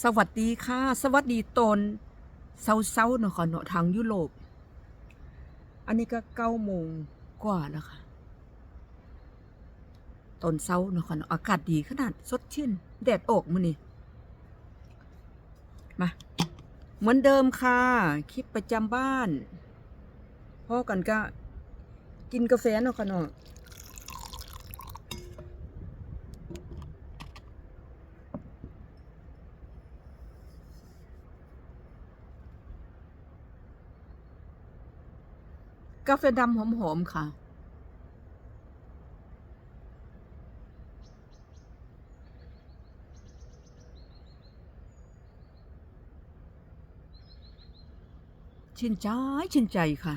สวัสดีค่ะ สวัสดีตนเศร้าๆเนาะค่ะเนาะทางยุโรป อันนี้ก็เก้าโมงกว่าแล้วค่ะตอนเช้าเนาะค่ะเนาะอากาศดีขนาดสดชื่นแดดออกมื้อนี้มาเหมือนเดิมค่ะ คลิปประจำบ้านพ่อกันก็กินกาแฟเนาะค่ะเนาะ กาแฟดำหอมๆค่ะ ชื่นใจชื่นใจค่ะ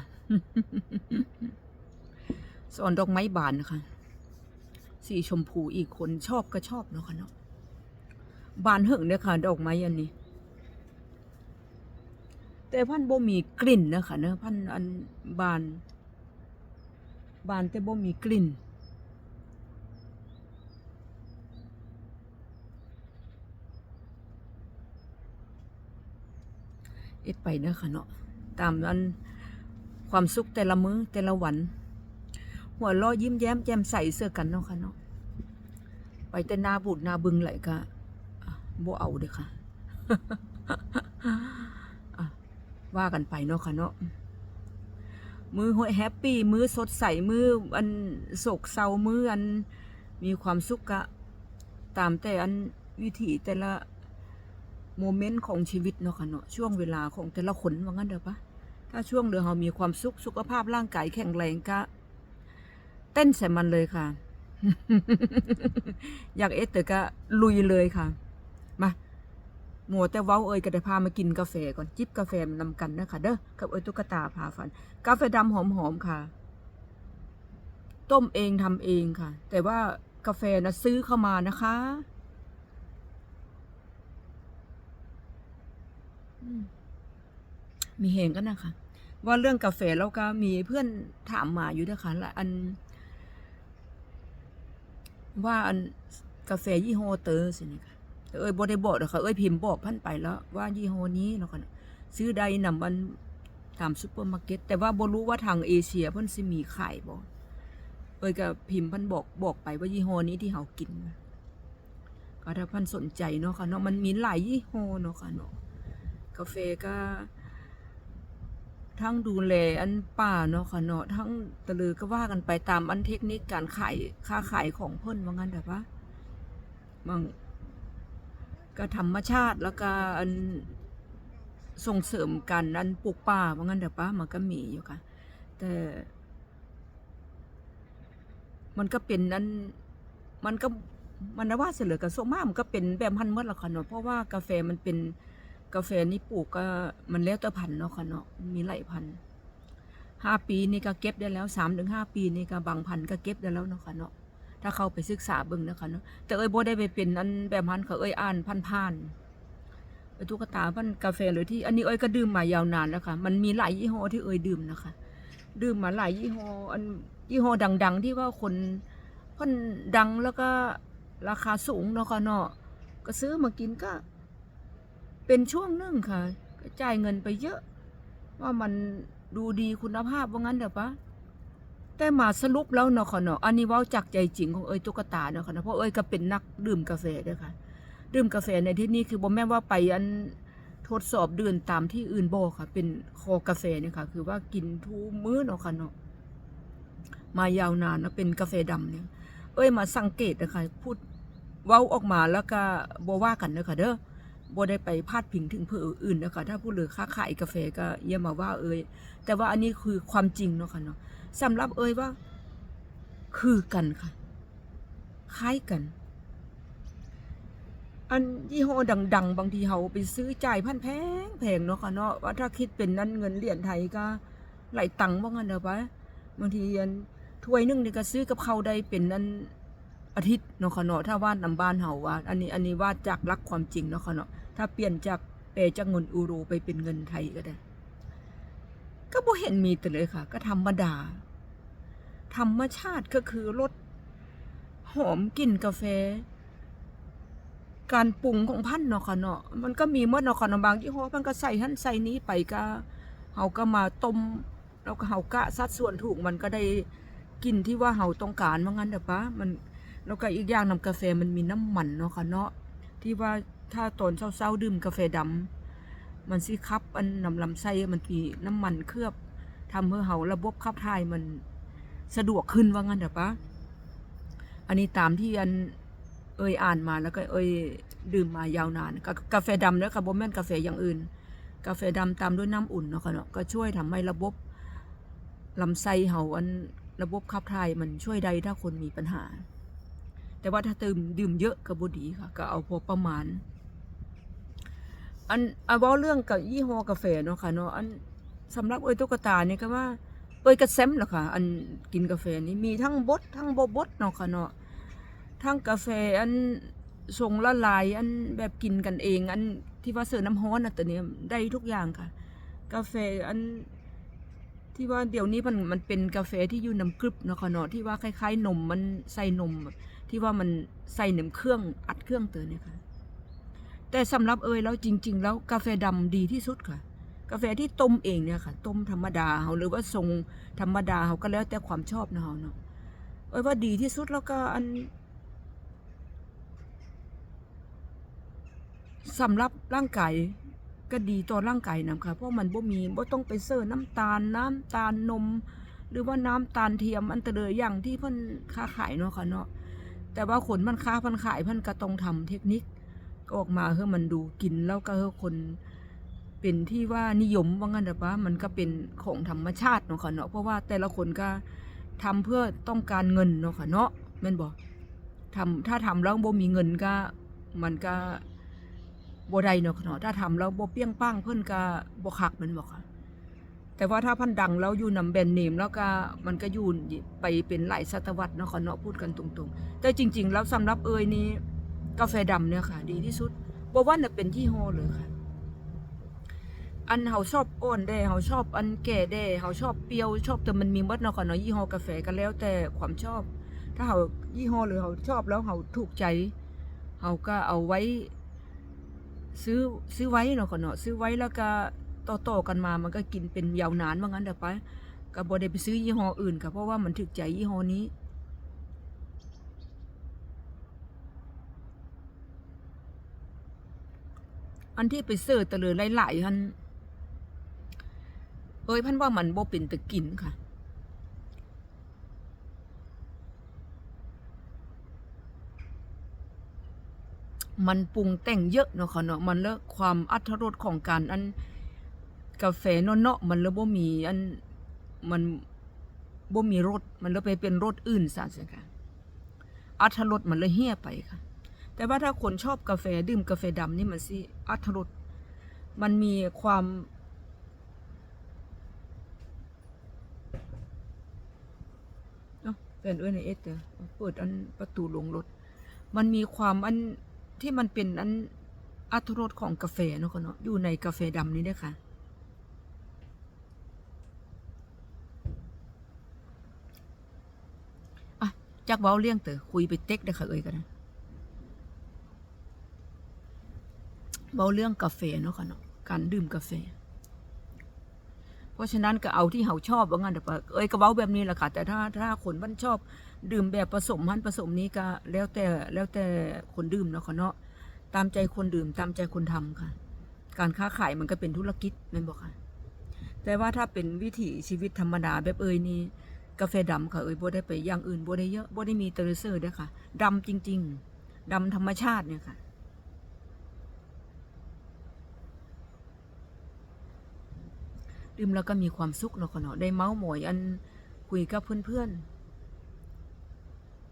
สอนดอกไม้บานนะคะ สีชมพูอีกคนชอบก็ชอบเนาะค่ะเนาะบานเหิงเนี่ยค่ะ ดอกไม้อันนี้ แต่พันธุ์บ่มีกลิ่นนะคะเนอะพันธุ์อันบาน บานแต่บ่มีกลิ่น เอ็ดไปเนอะค่ะเนาะตามนั้นความสุขแต่ละมื้อแต่ละวัน หัวเราะยิ้มแย้มแจ่มใสเสื้อกันเนาะค่ะเนาะไปแต่นาบูดนาบึงไหลก็อะบ่เอาเด้อคะ่ะ ว่ากันไปเนาะค่ะเนาะมือหวยแฮปปี้มือสดใสมืออันโศกเศร้ามืออันมีความสุขกะตามแต่อันวิถีแต่ละโมเมนต์ของชีวิตเนาะค่ะเนาะช่วงเวลาของแต่ละคนว่างั้นเด้อปะถ้าช่วงเดือเรามีความสุขสุขภาพร่างกายแข็งแรงก็เต้นใส่มันเลยค่ะ อยากเอสแต่ก็ลุยเลยค่ะ หมัวแต่เว้าเอ่ยก็ได้พามากินกาแฟก่อนจิบกาแฟมานำกันนะคะเด้อกับเอ้ยตุ๊กตาพาฝัน กาแฟดำหอมๆค่ะ ต้มเองทำเองค่ะ แต่ว่ากาแฟนะซื้อเข้ามานะคะมีเหงกันนะคะ ว่าเรื่องกาแฟแล้วก็มีเพื่อนถามมาอยู่ด้วยค่ะละอัน ว่าอันกาแฟยี่ห้อเตอร์สินี่ค่ะ เอ้ยบ่ได้บอกหรอค่ะเอ้ยพิมพ์บอกพันไปแล้ว ว่ายี่ห้อนี้เนาะค่ะซื้อใดนำมันตามซุปเปอร์มาร์เก็ตแต่ว่าบ่รู้ว่าทางเอเชียเพิ่นสิมีขายบ่เอ้ยก็พิมพ์พันบอกบอกไปว่ายี่ห้อนี้ที่เฮากินก็ถ้าพันสนใจเนาะค่ะเนาะมันมีหลายยี่ห้อเนาะค่ะเนาะกาแฟก็ทั้งดูแลอันป่าเนาะค่ะเนาะทั้งตะลือก็ว่ากันไปตามอันเทคนิคการขายค่าขายของเพิ่นว่างั้นแต่ว่าบาง ก็ธรรมชาติแล้วก็อันส่งเสริมกันอันปลูกป่าว่างั้นแต่ปะมันก็มีอยู่ค่ะ แต่ มันก็เป็นอันมันก็มันว่าเสือกับโซมามันก็เป็นแบบพันธุ์เมื่อละค่ะเนาะเพราะว่ากาแฟมันเป็นกาแฟนี่ปลูกก็มันแล้วแต่พันธุ์เนาะค่ะเนาะมีหลายพันธุ์ห้าปีนี่ก็เก็บได้แล้วสามถึงห้าปีนี่ก็บางพันธุ์ก็เก็บได้แล้วเนาะค่ะเนาะ ถ้าเข้าไปศึกษาเบิ่งนะคะเนาะแต่เอ้ยโบได้ไปเป็นอันแบบพันเขาเอ้ยอ่านพันผ่านๆตุ๊กตาพันกาแฟเลยที่ อันนี้เอ้ยก็ดื่มมายาวนานแล้วค่ะ มันมีหลายยี่ห้อที่เอ้ยดื่มนะคะ ดื่มมาหลายยี่ห้ออันยี่ห้อดัง ๆ ที่ว่าคนพิ่นดังแล้วก็ราคาสูงเนาะค่ะเนาะก็ซื้อมากินก็ เป็นช่วงหนึ่งค่ะจ่ายเงินไปเยอะ ว่ามันดูดีคุณภาพว่างั้นเด้อปะ แต่มาสรุปแล้วเนาะค่ะเนาะอันนี้เว้าจากใจจริงของเอ้ยตุ๊กตาเนาะค่ะเนาะเพราะเอ้ยก็เป็นนักดื่มกาแฟด้วยค่ะ ดื่มกาแฟในที่นี้คือบ่แม่นว่าไปอันทดสอบเดื่มตามที่อื่นบ่ค่ะ เป็นคอกาแฟเนี่ยค่ะ คือว่ากินทุกมื้อเนาะค่ะเนาะมายาวนานนะเป็นกาแฟดำเนี่ย เอ้ยมาสังเกตนะคะพูดเว้าออกมาแล้วก็บ่ว่ากันเด้อค่ะเด้อ บ่ได้ไปพาดพิงถึงผู้อื่นนะคะถ้าผู้เหลือค้าขายกาแฟก็อย่ามาว่าเอ่ยแต่ว่าอันนี้คือความจริงเนาะค่ะเนาะสำหรับเอ่ยว่า คือกันค่ะคล้ายกัน อันยี่ห้อดัง ๆ บางทีเฮาไปซื้อจ่ายพันแพงแพงเนาะค่ะเนาะว่าถ้าคิดเป็นนั้นเงินเหรียญไทยก็หลายตังค์ว่างั้นเด้อปะบางทีอันถ้วยนึงนี่ก็ซื้อกับเขาได้เป็นอัน อาทิตย์เนาะค่ะเนาะถ้าว่านำบ้านเฮาว่า อันนี้อันนี้ว่าจากรักความจริงเนาะค่ะเนาะถ้าเปลี่ยนจากแปจากเงินอูโรไปเป็นเงินไทยก็ได้ ก็บ่เห็นมีแต่เลยค่ะ ก็ธรรมดา ธรรมชาติก็คือรสหอมกลิ่นกาแฟ การปรุงของพันเนาะค่ะเนาะมันก็มีหมดเนาะค่ะเนาะบางยี่ห้อมันก็ใส่หั่นใส่นี้ไปก็เฮาก็มาต้มแล้วก็เฮากะสัดส่วนถูกมันก็ได้กินที่ว่าเฮาต้องการว่างั้นเด้อปะมัน แล้วก็อีกอย่างนํกาแฟมันมีน้ำมันเนาะค่ะเนาะที่ว่าถ้าตอนเช้าๆดื่มกาแฟดำมันสิขับอันน้ำลำไส้มันมีน้ำมันเคลือบทำให้เฮาระบบขับถ่ายมันสะดวกขึ้นว่างั้นเด้อปะอันนี้ตามที่อันเอ่ยอ่านมาแล้วก็เอ่ยดื่มมายาวนานกาแฟดำแล้วก็บ่แม่นกาแฟอย่างอื่น กาแฟดำตามด้วยน้ำอุ่นเนาะค่ะเนาะก็ช่วยทำให้ระบบลำไส้เฮาอันระบบขับถ่ายมันช่วยได้ถ้าคนมีปัญหา แต่ว่าถ้าดื่มดื่มเยอะก็บ่ดีค่ะ ก็เอาพอประมาณ อันเอาเว้าเรื่องกับยี่ห้อกาแฟเนาะค่ะเนาะอันสำหรับเอ้ยตุ๊กตาเนี่ยก็ว่าเอ้ยกระแซมเหรอค่ะ อันกินกาแฟนี่มีทั้งบดทั้งบ่บดเนาะค่ะเนาะทั้งกาแฟอันทรงละลายอันแบบกินกันเอง อันที่ว่าเสิร์ฟน้ำฮ้อนน่ะตัวนี้ได้ทุกอย่างค่ะ กาแฟอันที่ว่าเดี๋ยวนี้มันมันเป็นกาแฟที่อยู่น้ำกรึบเนาะค่ะเนาะที่ว่าคล้ายๆนมมันใส่นม ที่ว่ามันใส่น้ำเครื่องอัดเครื่องเตือนเนี่ยค่ะแต่สำหรับเอยแล้วจริง ๆ แล้วกาแฟดำดีที่สุดค่ะ กาแฟที่ต้มเองเนี่ยค่ะ ต้มธรรมดาเฮาหรือว่าทรงธรรมดาเฮาก็แล้วแต่ความชอบนะเฮาเนาะเอ้ยว่าดีที่สุดแล้วก็อันสำหรับร่างกายก็ดีต่อร่างกายนำค่ะ เพราะมันบ่มีบ่ต้องไปเสิร์ฟน้ำตาลน้ำตาลนม หรือว่าน้ำตาลเทียมอันตเลยอย่างที่เพิ่นค้าขายเนาะค่ะเนาะ แต่ว่าคนมันค้าพันขายพิ่นก็ต้องทำเทคนิคก็ออกมาเพื่อมันดูกินแล้วก็เพื่อคนเป็นที่ว่านิยมว่างั้นเด้อปะมันก็เป็นของธรรมชาติเนาะค่ะเนาะเพราะว่าแต่ละคนก็ทำเพื่อต้องการเงินเนาะค่ะเนาะแม่นบ่ทำถ้าทำแล้วบ่มีเงินก็มันก็บ่ได้เนาะค่ะเนาะถ้าทำแล้วบ่เปี้ยงป้างเพิ่นก็บ่คักแมันบ่ค่ะ แต่ว่าถ้าพันดังแล้วอยู่นำแบรนด์เนมแล้วก็มันก็อยู่ไปเป็นหลายศตวรรษเนาะค่ะเนาะพูดกันตรงๆ แต่จริง ๆ แล้วสำหรับเอยนี่กาแฟดำเนี่ยค่ะ ดีที่สุดบ่ว่าจะเป็นยี่ห้อเลยค่ะ อันเฮาชอบอ่อนแด้เฮาชอบอันแก่แด้เฮาชอบเปรี้ยวชอบแต่มันมีหมดเนาะค่ะเนาะยี่ห้อกาแฟก็แล้วแต่ความชอบ ถ้าเฮายี่ห้อหรือเฮาชอบแล้วเฮาถูกใจเฮาก็เอาไว้ ซื้อซื้อไว้เนาะค่ะเนาะซื้อไว้แล้วก็ ต่อๆกันมามันก็กินเป็นยาวนานว่างั้นเด้อไปก็บ่ได้ไปซื้อยี่ห้ออื่นค่ะเพราะว่ามันถึกใจยี่ห้อนี้ อันที่ไปเสิร์ชตะเลยหลายๆอันเอ้ยพันว่ามันบ่เป็นตะกินค่ะมันปรุงแต่งเยอะเนาะค่ะเนาะมันเลอะความอัตรสของการอัน กาแฟเนาะๆมันเลยบ่มีอันมันบ่มีรสมันเลยไปเป็นรสอื่นซะสิค่ะอัตรสมันเลยเฮี้ยไปค่ะ แต่ว่าถ้าคนชอบกาแฟดื่มกาแฟดำนี่มันสิอัตรสมันมีความเนาะเป็นเอ้ยในเอสเตอร์เปิดอันประตูลงรถ มันมีความอันที่มันเป็นอันอัตรสของกาแฟเนาะคะเนาะอยู่ในกาแฟดำนี้ด้วยค่ะ อะ จักเว้าเลี้ยงเตอคุยไปเต็กได้อค่ะเอ้ยกันนะเว้าเรื่องกาแฟเนาะค่ะเนาะการดื่มกาแฟ เพราะฉะนั้นก็เอาที่เฮาชอบว่างั้นเด้อปะเอ้ยก็เว้าแบบนี้แหละค่ะ แต่ถ้าถ้าคนมันชอบ ดื่มแบบผสมหันผสมนี้ก็แล้วแต่แล้วแต่คนดื่มเนาะค่ะเนาะตามใจคนดื่มตามใจคนทำค่ะ การค้าขายมันก็เป็นธุรกิจแม่นบ่ค่ะ แต่ว่าถ้าเป็นวิถีชีวิตธรรมดาแบบเอ้ยนี่ กาแฟดำค่ะเอ้ยบ่ได้ไปอย่างอื่นบ่ได้เยอะบ่ได้มีเตอร์เซอร์เด้อค่ะดำจริง ๆดำธรรมชาติเนี่ยค่ะดื่มแล้วก็มีความสุขเนาะค่ะเนาะได้เมาส์หมอยอันคุยกับเพื่อน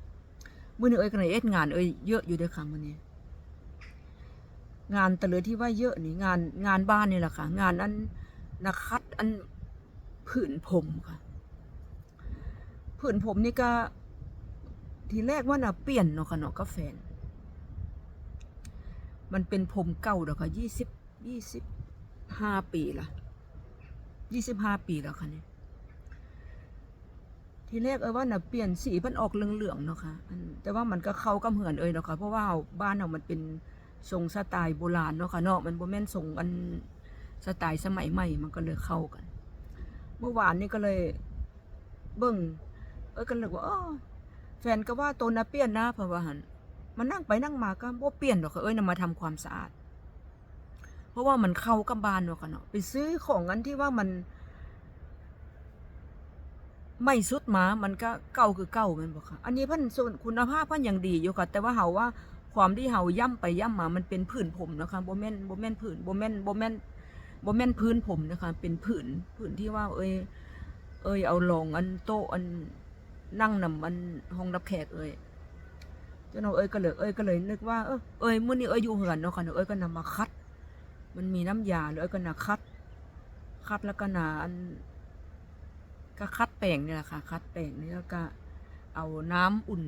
ๆมื้อนี้เอ้ยก็ได้เอ็ดงานเอ้ยเยอะอยู่เด้อค่ะมื้อนี้งานแต่เลยที่ว่าเยอะนี่งานงานบ้านนี่แหละค่ะ งานอันนักคัดอันผืนผมค่ะ ผื่นผมนี่ก็ ทีแรกว่าน่ะเปลี่ยนเนาะค่ะเนาะก็แฟน มันเป็นผมเก่าแล้วค่ะยี่สิบยี่สิบห้าปีละยี่สิบห้าปีแล้วค่ะเนี่ยทีแรกเอ้ยว่าน่ะเปลี่ยนสีมันออกเหลืองๆเนาะค่ะแต่ว่ามันก็เข้ากับเหือนเอ้ยเนาะค่ะเพราะว่าบ้านเรามันเป็นทรงสไตล์โบราณเนาะค่ะเนาะมันโบแม่นทรงอันสไตล์สมัยใหม่มันก็เลยเข้ากัน เมื่อวานนี้ก็เลยเบิ่ง เอ้ยก็เลยว่าแฟนก็ว่าตัวน่ะเปลี่ยนนะเพราะว่าหันมันนั่งไปนั่งมาก็บ่เปลี่ยนดอกค่ะเอ้ยนำมาทำความสะอาด เพราะว่ามันเข้ากับบ้านเนาะค่ะเนาะไปซื้อของอันที่ว่ามัน ไม่สุดหมา มันก็เก่าคือเก่าแม่นบ่ค่ะ อันนี้เพิ่นส่วนคุณภาพเพิ่นยังดีอยู่ค่ะ แต่ว่าเฮาว่าความที่เฮาย่ำไปย่ำมา มันเป็นผื่นผมนะคะบ่แม่นบ่แม่นผื่นบ่แม่นบ่แม่นบ่แม่นพื้นผมนะคะ เป็นผื่นผื่นที่ว่า เอ้ยเอ้ยเอาลองอันโต๊ะอัน นั่งนำอันห้องรับแขกเอ้ยจ้าน้องเอ้ยก็เลยเอ้ยก็เลยนึกว่าเออเอ้ยมื้อนี้เอ้ยอยู่เหือนเนาะค่ะเนาะเอ้ยก็นำมาคัด มันมีน้ำยาแล้วเอ้ยก็น่ะคัด คัดแล้วก็น่ะอันก็คัดแป้งนี่แหละค่ะ คัดแป้งนี่แล้วก็ เอาน้ำอุ่น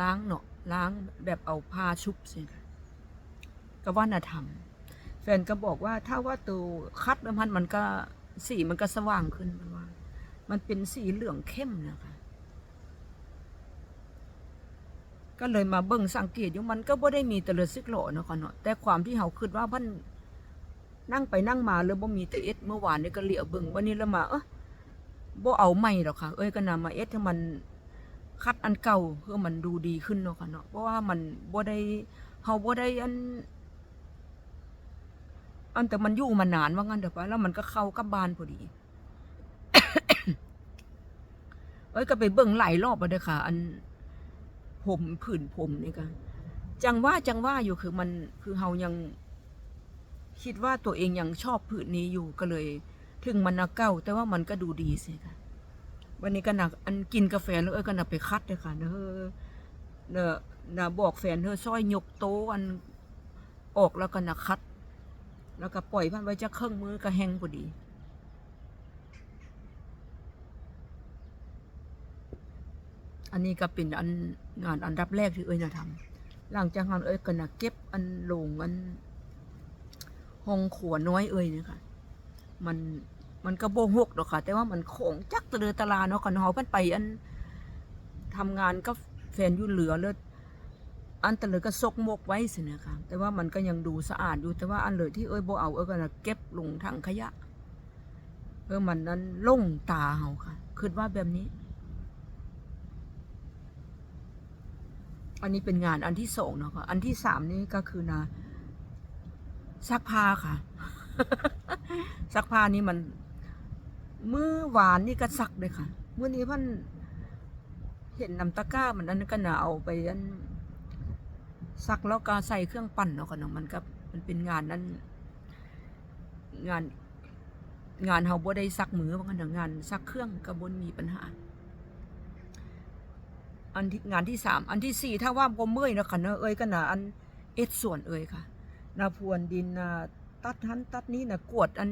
ล้างเนาะล้างแบบเอาผ้าชุบสิค่ะก็ว่าน่ะทำแฟนก็บอกว่าถ้าว่าตัวคัดแล้วมันมันก็สีมันก็สว่างขึ้นมันว่า มันเป็นสีเหลืองเข้มนะคะ ก็เลยมาเบิ่งสังเกตอยู่มันก็บ่ได้มีแต่เลือดซึกหล่อเนาะค่ะเนาะแต่ความที่เฮาคิดว่าเพิ่นนั่งไปนั่งมาแล้วบ่มีแต่เอ็ดเมื่อวานนี่ก็เหลียวเบิ่งวันนี้แล้วมาเออบ่เอาใหม่หรอกค่ะ เอ้ยก็นำมาเอ็ดให้มันคัดอันเก่าเพื่อมันดูดีขึ้นเนาะค่ะเนาะเพราะว่ามันบ่ได้เฮาบ่ได้อัน อันแต่มันอยู่มานานว่างั้นเดี๋ยวไปแล้วมันก็เข้ากับบ้านพอดี เอ้ยก็ไปเบิ่งหลายรอบแล้วเด้อค่ะ อัน ผมผื่นผมนี่ก็จังว่าจังว่าอยู่คือมันคือเฮายังคิดว่าตัวเองยังชอบผืนนี้อยู่ก็เลย ถึงมันนะเก่าแต่ว่ามันก็ดูดีสิค่ะ วันนี้ก็หนักอันกินกาแฟแล้วเอ้ยก็หนักไปคัดเลยค่ะเนอเนอะนะบอกแฟนเธอซอยยกโต๊ะอันออกแล้วก็หนักคัด แล้วก็ปล่อยพันไว้จะเครื่องมือก็แห้งพอดี อันนี้ก็เป็นอันงานอันดับแรกที่เอ้ยจะทำหลังจากนั้นเอ้ยก็นะเก็บอันหลงอันห้องขัวน้อยเอ้ยเนี่ยค่ะมันมันก็โบหกดอกค่ะ แต่ว่ามันของจักตะเลือตะลาเนาะค่ะเนาเพิ่นไปอันทำงานก็แฟนอยู่เหลือเลยอันตะเลือก็ซกมกไว้สินะคะแต่ว่ามันก็ยังดูสะอาดอยู่แต่ว่าอันเลยที่เอ้ยบ่เอาเอ้ยก็นะเก็บลงถังขยะเพื่อมันนั้นล่งตาเฮาค่ะคิดว่าแบบนี้ อันนี้เป็นงานอันที่สองเนาะค่ะอันที่สามนี่ก็คือนะซักผ้าค่ะ ซักผ้านี่มันมือหวานนี่ก็ซักเลยค่ะเมื่อนี้พันเห็นน้ำตะกร้ามันอันนั้นก็น่าเอาไปอันซักแล้วก็ใส่เครื่องปั่นเนาะค่ะเนาะมันก็มันเป็นงานนั้น งาน งานเฮาบ่ได้ซักมือว่างั้นเนงานซักเครื่องก็บ่มีปัญหา อันที่งานที่สามอันที่สี่ถ้าว่าบ่เมื่อยนะค่ะเนาะเอ้ยก็น่ะอันเอ็ดส่วนเอ้ยค่ะนาพรวนดินนาตัดทันตัดนี้นะกวดอัน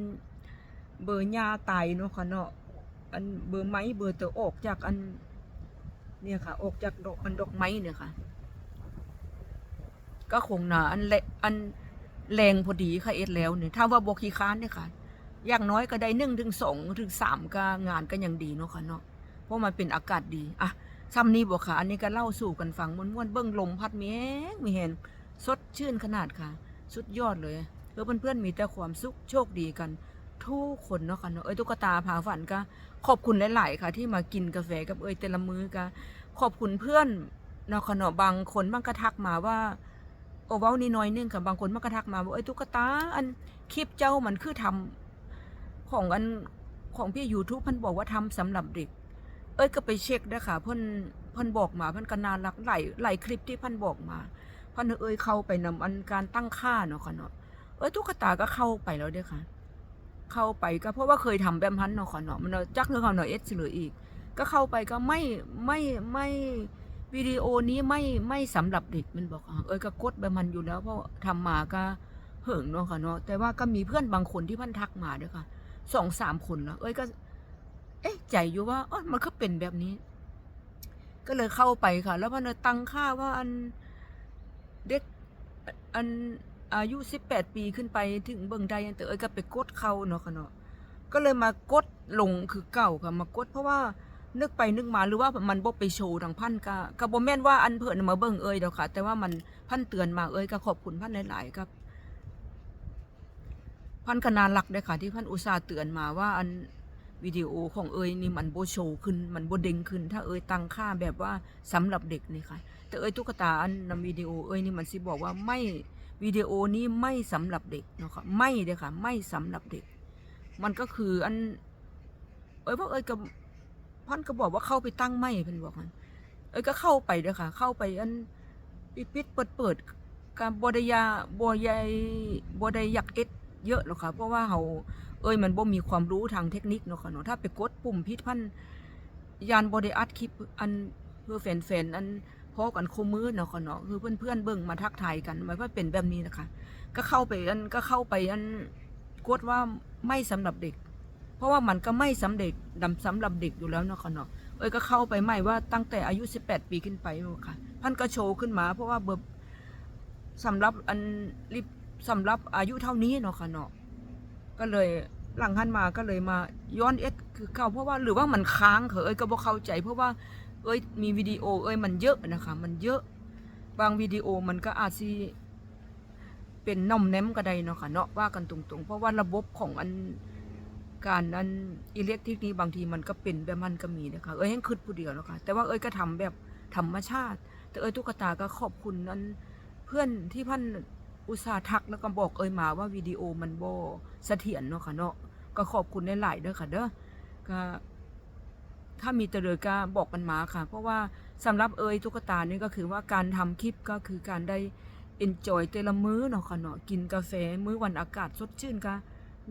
เบอร์ยาตายเนาะค่ะเนาะอันเบอร์ไม้เบอร์ตัวออกจากอันเนี่ยค่ะ ออกจากดอกอันดอกไม้เนี่ยค่ะ ก็คงนาอันเละอันแรงพอดีค่ะเอ็ดแล้วเนี่ยถ้าว่าบกีค้านเนี่ยค่ะอย่างน้อยก็ได้หนึ่งถึงสองถึงสามก็งานก็ยังดีเนาะค่ะเนาะเพราะมันเป็นอากาศดีอะ ซ้ำนี้บอกค่ะ อันนี้ก็เล่าสู่กันฟังม้วนๆเบิ้งลมพัดเมียงมีเห็นสดชื่นขนาดค่ะ สุดยอดเลยเพื่อเพื่อนๆมีแต่ความสุขโชคดีกัน ทุกคนเนาะค่ะเนาะเอ้ยตุ๊กตาผาฝันก็ขอบคุณหลายๆค่ะ ที่มากินกาแฟกับเอ้ยแต่ละมื้อก็ขอบคุณเพื่อนเนาะค่ะเนาะบางคนบางก็ทักมาว่าโอ้เว้านี่น้อยนึงค่ะบางคนบางก็ทักมาว่าเอ้ยตุ๊กตาอันคลิปเจ้ามันคือทำของอันของพี่ยูทูบพิ่นบอกว่าทำสำหรับเด็ก เอ้ยก็ไปเช็คด้ค่ะเพิ่นเพิ่นบอกมาเพิ่นก็น่ารักหลายหลายคลิปที่เพิ่นบอกมาพันเอ้ยเข้าไปนำอันการตั้งค่าเนาะค่ะเนาะเอ้ยตุ๊กตาก็เข้าไปแล้วเด้อค่ะ เข้าไปก็เพราะว่าเคยทำแบบพันเนาะค่ะเนาะมันจักเรื่องเอาเนาะเอสเหลืออีก ก็เข้าไปก็ไม่ไม่ไม่วิดีโอนี้ไม่ไม่สำหรับเด็กมันบอกเอ้ยก็กดแบบมันอยู่แล้วเพราะทำมาก็เหิงเนาะค่ะเนาะแต่ว่าก็มีเพื่อนบางคนที่พันทักมาด้อค่ะสองสามคนแล้วเอ้ยก็ อ๊ะใจอยู่ว่าอ๋อมันก็เป็นแบบนี้ ก็เลยเข้าไปค่ะ แล้วมันตั้งค่าว่าอันเด็กอันอายุสิบแปดปีขึ้นไปถึงเบิ่งได้แต่เอ้ยก็ไปกดเข้าเนาะค่ะเนาะก็เลยมากดลงคือเก่าค่ะมากดเพราะว่านึกไปนึกมาหรือว่ามันบ่ไปโชว์ทางพันก็ก็บ่แม่นว่าอันเพิ่นมาเบิ่งเอ้ยเดอกค่ะ แต่ว่ามันพันเตือนมาเอ้ยก็ขอบคุณพันหลายๆครับพันกนารักเด้อค่ะที่พันอุตส่าห์เตือนมาว่าอัน วิดีโอของเอ้ยนี่มันโบโชว์ขึ้นมันโบเด้งขึ้น ถ้าเอ้ยตั้งค่าแบบว่าสำหรับเด็กนี่ค่ะ แต่เอ้ยตุ๊กตาอันนำวิดีโอเอ้ยนี่มันสิบอกว่าไม่วิดีโอนี้ไม่สำหรับเด็กเนาะค่ะไม่เด้ค่ะ ไม่สำหรับเด็ก มันก็คืออัน เอ้ยว่าเอ้ยกับพันก็บอกว่าเข้าไปตั้งไม่เพิ่นบอกมันเอ้ยก็เข้าไปเด้ค่ะ เข้าไปอันปิดปิดเปิดเปิดการบไดยาบยายบไดอยากเอ็ดเยอะหรอกค่ะ เพราะว่าเขา เอ้ยมันบ่มีความรู้ทางเทคนิคเนาะค่ะเนาะถ้าไปกดปุ่มพิษพันยานบไดอัดคลิปอันเพื่อแฟนๆอันพอกันคมมือเนาะค่ะเนาะคือเพื่อนๆเบิ่งมาทักทายกันหมายว่าเป็นแบบนี้นะคะ ก็เข้าไปอันก็เข้าไปอันกดว่าไม่สำหรับเด็ก เพราะว่ามันก็ไม่สำเร็จดำสำหรับเด็กอยู่แล้วเนาะค่ะเนาะเอ้ยก็เข้าไปใหม่ว่าตั้งแต่อายุ 18 ปีขึ้นไปเนาะค่ะพันก็โชว์ขึ้นมา เพราะว่าเบิบสำหรับอันรีบสำหรับอายุเท่านี้เนาะค่ะเนาะ ก็เลยหลังหันมาก็เลยมาย้อนเอสคือเข้าเพราะว่าหรือว่ามันค้างเหรอเอ้ยก็บ่เข้าใจ เพราะว่าเอ้ยมีวิดีโอเอ้ยมันเยอะนะคะ มันเยอะบางวิดีโอมันก็อาจสิเป็นน่อมแนมก็ได้เนาะค่ะเนาะว่ากันตรงๆ เพราะว่าระบบของอันการนั้นอิเล็กทริกนี้บางทีมันก็เป็นแบบมันก็มีนะคะเอ้ยให้คิดผู้เดียวแล้วค่ะแต่ว่าเอ้ยก็ทำแบบธรรมชาติ แต่เอ้ยตุ๊กตาก็ขอบคุณนั้นเพื่อนที่พัน อุตส่าห์ทักแล้วก็บอกเอ้ยมาว่าวิดีโอมันโบเสถียรเนาะค่ะเนาะก็ขอบคุณหลายๆเด้อค่ะเด้อก็ถ้ามีเตลยก็บอกกันมาค่ะ เพราะว่าสำหรับเอ้ยตุ๊กตานี่ก็คือว่าการทำคลิปก็คือการได้ enjoy แต่ละมื้อเนาะค่ะเนาะกินกาแฟมื้อวันอากาศสดชื่นก็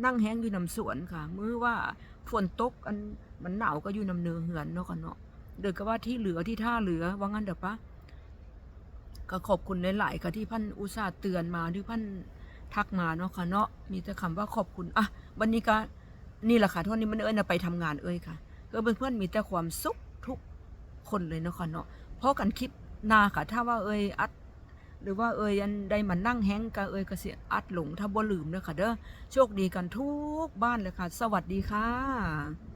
นั่งแห้งอยู่นำสวนค่ะ มื้อว่าฝนตกอันมันหนาวก็อยู่นำเนือเหือนเนาะค่ะเนาะเดือก็ว่าที่เหลือที่ท่าเหลือว่างั้นเด้อปะ ก็ขอบคุณหลายๆค่ะที่พันอุตส่าห์เตือนมาที่พันทักมาเนาะค่ะเนาะมีแต่คำว่าขอบคุณอะวันนี้ก็นี่แหละค่ะทุกวันนี้มันเอ้ยนะไปทำงานเอ้ยค่ะเพื่อนเพื่อนๆมีแต่ความสุขทุกคนเลยเนาะค่ะเนาะเพราะกันคลิปหนาค่ะ ถ้าว่าเอ้ยอัดหรือว่าเอ่ยอันได้มานั่งแฮงกะเอ่ยก็สิอัดหลงถ้าบ่ลืมเด้อค่ะเด้อโชคดีกันทุกบ้านเลยค่ะ สวัสดีค่ะ